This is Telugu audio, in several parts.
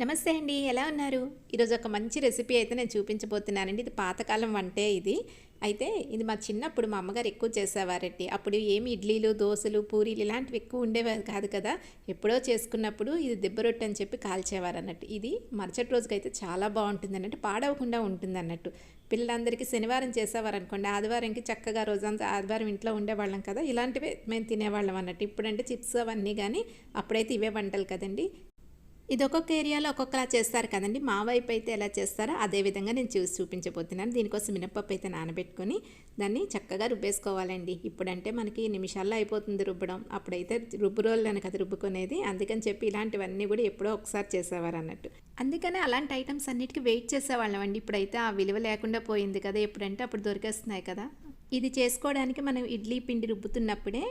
నమస్తే అండి ఎలా ఉన్నారు? ఈరోజు ఒక మంచి రెసిపీ అయితే నేను చూపించబోతున్నానండి. ఇది పాతకాలం వంటే ఇది. అయితే ఇది మా చిన్నప్పుడు మా అమ్మగారు ఎక్కువ చేసేవారండి. అప్పుడు ఏమి ఇడ్లీలు దోశలు పూరీలు ఇలాంటివి ఎక్కువ ఉండేవారు కాదు కదా. ఎప్పుడో చేసుకున్నప్పుడు ఇది దిబ్బ రొట్టె అని చెప్పి కాల్చేవారు అన్నట్టు ఇది మరుసటి రోజుకైతే చాలా బాగుంటుంది అన్నట్టు పాడవకుండా ఉంటుంది అన్నట్టు. పిల్లలందరికీ శనివారం చేసేవారు అనుకోండి ఆదివారంకి చక్కగా రోజంతా ఆదివారం ఇంట్లో ఉండేవాళ్ళం కదా. ఇలాంటివే మేము తినేవాళ్ళం అన్నట్టు. ఇప్పుడంటే చిప్స్ అవన్నీ కానీ అప్పుడైతే ఇవే వంటలు కదండి. ఇది ఒక్కొక్క ఏరియాలో ఒక్కొక్కలా చేస్తారు కదండి. మా వైపు అయితే ఎలా చేస్తారో అదే విధంగా నేను చూసి చూపించబోతున్నాను. దీనికోసం మినపప్పు అయితే నానబెట్టుకొని దాన్ని చక్కగా రుబ్బేసుకోవాలండి. ఇప్పుడంటే మనకి నిమిషాల్లో అయిపోతుంది రుబ్బడం. అప్పుడైతే రుబ్బు రోజులని కదా రుబ్బుకునేది. అందుకని చెప్పి ఇలాంటివన్నీ కూడా ఎప్పుడో ఒకసారి చేసేవారు అన్నట్టు. అందుకనే అలాంటి ఐటమ్స్ అన్నిటికీ వెయిట్ చేసేవాళ్ళం అండి. ఇప్పుడైతే ఆ విలువ లేకుండా పోయింది కదా ఎప్పుడంటే అప్పుడు దొరికేస్తున్నాయి కదా. ఇది చేసుకోవడానికి మనం ఇడ్లీ పిండి రుబ్బుతున్నప్పుడే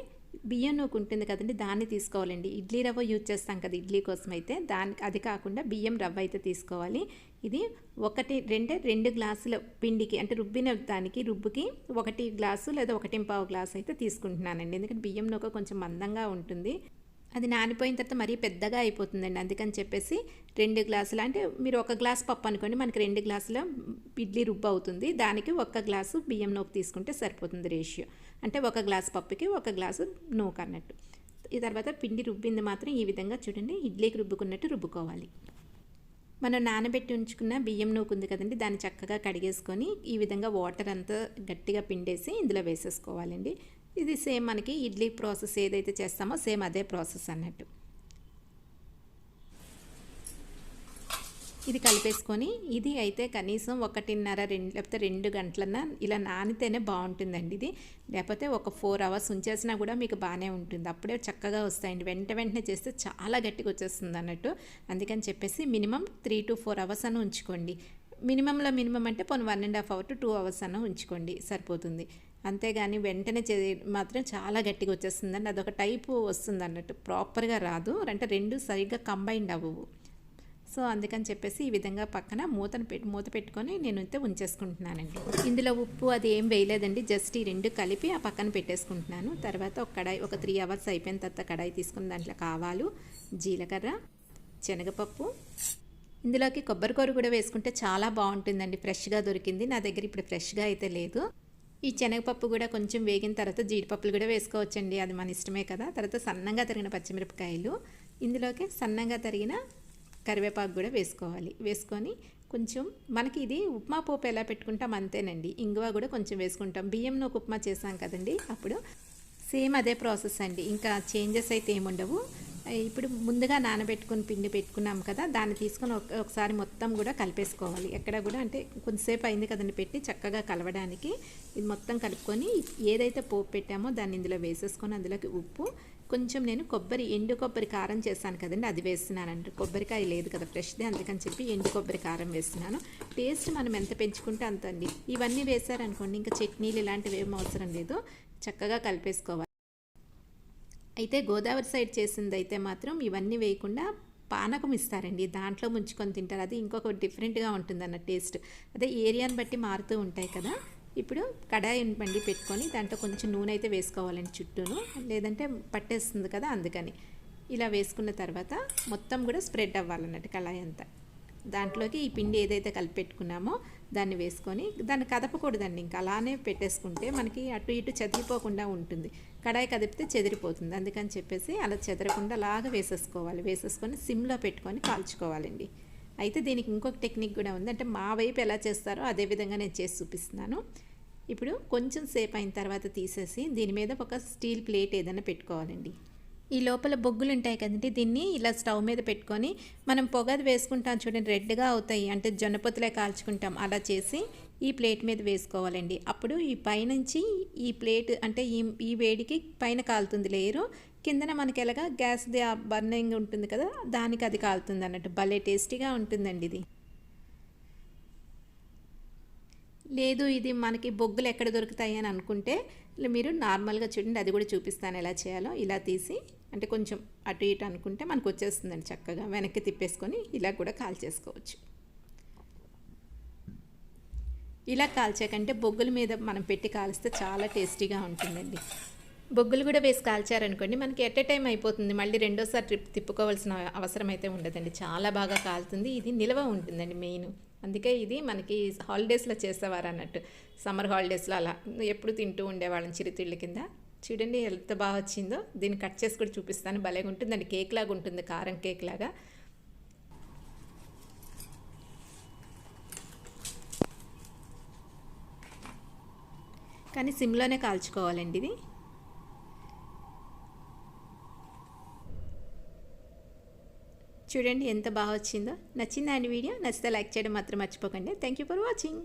బియ్యం నూకు ఉంటుంది కదండి దాన్ని తీసుకోవాలండి. ఇడ్లీ రవ్వ యూజ్ చేస్తాం కదా ఇడ్లీ కోసం అయితే దానికి అది కాకుండా బియ్యం రవ్వ అయితే తీసుకోవాలి. ఇది ఒకటి రెండే రెండు గ్లాసుల పిండికి అంటే రుబ్బిన దానికి రుబ్బుకి ఒకటి గ్లాసు లేదా ఒకటి పావు గ్లాసు అయితే తీసుకుంటున్నానండి. ఎందుకంటే బియ్యం నూక కొంచెం మందంగా ఉంటుంది. అది నానిపోయిన తర్వాత మరీ పెద్దగా అయిపోతుందండి. అందుకని చెప్పేసి రెండు గ్లాసులు అంటే మీరు ఒక గ్లాస్ పప్పు అనుకోండి మనకి రెండు గ్లాసుల ఇడ్లీ రుబ్బు అవుతుంది. దానికి ఒక గ్లాసు బియ్యం నూక తీసుకుంటే సరిపోతుంది రేషియో. అంటే ఒక గ్లాస్ పప్పుకి ఒక గ్లాసు నూక అన్నట్టు. ఈ తర్వాత పిండి రుబ్బింది మాత్రం ఈ విధంగా చూడండి. ఇడ్లీకి రుబ్బుకున్నట్టు రుబ్బుకోవాలి. మనం నానబెట్టి ఉంచుకున్న బియ్యం నూకు ఉంది కదండి దాన్ని చక్కగా కడిగేసుకొని ఈ విధంగా వాటర్ అంతా గట్టిగా పిండేసి ఇందులో వేసేసుకోవాలండి. ఇది సేమ్ మనకి ఇడ్లీ ప్రాసెస్ ఏదైతే చేస్తామో సేమ్ అదే ప్రాసెస్ అన్నట్టు. ఇది కలిపేసుకొని ఇది అయితే కనీసం ఒకటిన్నర రెండు లేకపోతే రెండు గంటలన్నా ఇలా నానితేనే బాగుంటుందండి ఇది. లేకపోతే ఒక ఫోర్ అవర్స్ ఉంచేసినా కూడా మీకు బాగానే ఉంటుంది. అప్పుడే చక్కగా వస్తాయండి. వెంట వెంటనే చేస్తే చాలా గట్టిగా వచ్చేస్తుంది అన్నట్టు. అందుకని చెప్పేసి minimum three to four hours అని ఉంచుకోండి. మినిమంలో మినిమం అంటే పోనీ one and half hour to two hours అన్న ఉంచుకోండి. సరిపోతుంది. అంతేగాని వెంటనే చే మాత్రం చాలా గట్టిగా వచ్చేస్తుందండి. అదొక టైపు వస్తుంది అన్నట్టు ప్రాపర్గా రాదు. అంటే రెండు సరిగ్గా కంబైండ్ అవ్వవు. సో అందుకని చెప్పేసి ఈ విధంగా పక్కన మూతను పెట్టి మూత పెట్టుకొని నేను అయితే ఉంచేసుకుంటున్నానండి. ఇందులో ఉప్పు అది ఏం వేయలేదండి. జస్ట్ ఈ రెండు కలిపి ఆ పక్కన పెట్టేసుకుంటున్నాను. తర్వాత ఒక కడాయి ఒక త్రీ అవర్స్ అయిపోయిన తర్వాత కడాయి తీసుకుని దాంట్లో కావాలు జీలకర్ర శనగపప్పు. ఇందులోకి కొబ్బరికూర కూడా వేసుకుంటే చాలా బాగుంటుందండి. ఫ్రెష్గా దొరికింది. నా దగ్గర ఇప్పుడు ఫ్రెష్గా అయితే లేదు. ఈ శనగపప్పు కూడా కొంచెం వేగిన తర్వాత జీడిపప్పులు కూడా వేసుకోవచ్చండి. అది మన ఇష్టమే కదా. తర్వాత సన్నంగా తరిగిన పచ్చిమిరపకాయలు. ఇందులోకి సన్నంగా తరిగిన కరివేపాకు కూడా వేసుకోవాలి. వేసుకొని కొంచెం మనకి ఇది ఉప్మా పోపు ఎలా పెట్టుకుంటాం అంతేనండి. ఇంగువ కూడా కొంచెం వేసుకుంటాం. బియ్యం నూకు ఉప్మా చేసాం కదండి. అప్పుడు సేమ్ అదే ప్రాసెస్ అండి. ఇంకా చేంజెస్ అయితే ఏముండవు. ఇప్పుడు ముందుగా నానబెట్టుకుని పిండి పెట్టుకున్నాం కదా దాన్ని తీసుకొని ఒకసారి మొత్తం కూడా కలిపేసుకోవాలి. ఎక్కడ కూడా అంటే కొంతసేపు అయింది కదండి పెట్టి చక్కగా కలవడానికి. ఇది మొత్తం కలుపుకొని ఏదైతే పోపు పెట్టామో దాన్ని ఇందులో వేసేసుకొని అందులోకి ఉప్పు కొంచెం నేను కొబ్బరి ఎండు కొబ్బరి కారం చేశాను కదండి అది వేస్తున్నానండి. కొబ్బరికాయ లేదు కదా ఫ్రెష్దే అందుకని చెప్పి ఎండు కొబ్బరి కారం వేస్తున్నాను. టేస్ట్ మనం ఎంత పెంచుకుంటే అంత అండి ఇవన్నీ వేసారనుకోండి ఇంకా చట్నీలు ఇలాంటివి ఏం అవసరం లేదు. చక్కగా కలిపేసుకోవాలి. అయితే గోదావరి సైడ్ చేసింది అయితే మాత్రం ఇవన్నీ వేయకుండా పానకం ఇస్తారండి. దాంట్లో ముంచుకొని తింటారు. అది ఇంకొక డిఫరెంట్గా ఉంటుంది అన్న టేస్ట్. అదే ఏరియాని బట్టి మారుతూ ఉంటాయి కదా. ఇప్పుడు కడాయి బండి పెట్టుకొని దాంట్లో కొంచెం నూనె అయితే వేసుకోవాలండి చుట్టూను. లేదంటే పట్టేస్తుంది కదా అందుకని. ఇలా వేసుకున్న తర్వాత మొత్తం కూడా స్ప్రెడ్ అవ్వాలన్నట్టు కళాయి అంతా. దాంట్లోకి ఈ పిండి ఏదైతే కలిపి పెట్టుకున్నామో దాన్ని వేసుకొని దాన్ని కదపకూడదండి. ఇంకా అలానే పెట్టేసుకుంటే మనకి అటు ఇటు చెదిరిపోకుండా ఉంటుంది. కడాయి కదిపితే చెదిరిపోతుంది. అందుకని చెప్పేసి అలా చెదరకుండా లాగా వేసేసుకోవాలి. వేసేసుకొని సిమ్లో పెట్టుకొని కాల్చుకోవాలండి. అయితే దీనికి ఇంకొక టెక్నిక్ కూడా ఉంది. అంటే మా వైపు ఎలా చేస్తారో అదే విధంగా నేను చేసి చూపిస్తున్నాను. ఇప్పుడు కొంచెం సేపు అయిన తర్వాత తీసేసి దీని మీద ఒక స్టీల్ ప్లేట్ ఏదైనా పెట్టుకోవాలండి. ఈ లోపల బొగ్గులు ఉంటాయి కదండి దీన్ని ఇలా స్టవ్ మీద పెట్టుకొని మనం పొగది వేసుకుంటాం చూడండి రెడ్గా అవుతాయి. అంటే జొన్నపొత్తులే కాల్చుకుంటాం. అలా చేసి ఈ ప్లేట్ మీద వేసుకోవాలండి. అప్పుడు ఈ పైనుంచి ఈ ప్లేట్ అంటే ఈ ఈ వేడికి పైన కాలుతుంది లేరు కిందన మనకి ఎలాగా గ్యాస్ది బర్నింగ్ ఉంటుంది కదా దానికి అది కాలుతుంది అన్నట్టు. భలే టేస్టీగా ఉంటుందండి ఇది. లేదు ఇది మనకి బొగ్గులు ఎక్కడ దొరుకుతాయి అని అనుకుంటే మీరు నార్మల్గా చూడండి అది కూడా చూపిస్తాను ఎలా చేయాలో. ఇలా తీసి అంటే కొంచెం అటు ఇటు అనుకుంటే మనకు వచ్చేస్తుందండి చక్కగా వెనక్కి తిప్పేసుకొని ఇలా కూడా కాల్ చేసుకోవచ్చు. ఇలా కాల్చాకంటే బొగ్గుల మీద మనం పెట్టి కాలిస్తే చాలా టేస్టీగా ఉంటుందండి. బొగ్గులు కూడా వేసి కాల్చారనుకోండి మనకి ఎట్ టైం అయిపోతుంది. మళ్ళీ రెండోసారి ట్రిప్ తిప్పుకోవాల్సిన అవసరం అయితే ఉండదండి. చాలా బాగా కాలుతుంది. ఇది నిల్వ ఉంటుందండి మెయిన్. అందుకే ఇది మనకి హాలిడేస్లో చేసేవారు అన్నట్టు. సమ్మర్ హాలిడేస్లో అలా. ఎప్పుడు తింటూ ఉండేవాళ్ళం చిరుతిళ్ళ కింద. చూడండి ఎంత బాగా వచ్చిందో. దీన్ని కట్ చేసి కూడా చూపిస్తాను. భలేగా ఉంటుందండి. కేక్ లాగా ఉంటుంది. కారం కేక్ లాగా. కానీ సిమ్లోనే కాల్చుకోవాలండి ఇది. చూడండి ఎంత బాగా వచ్చిందో. నచ్చిందా అండి వీడియో? నచ్చితే లైక్ చేయడం మాత్రం మర్చిపోకండి. Thank you for watching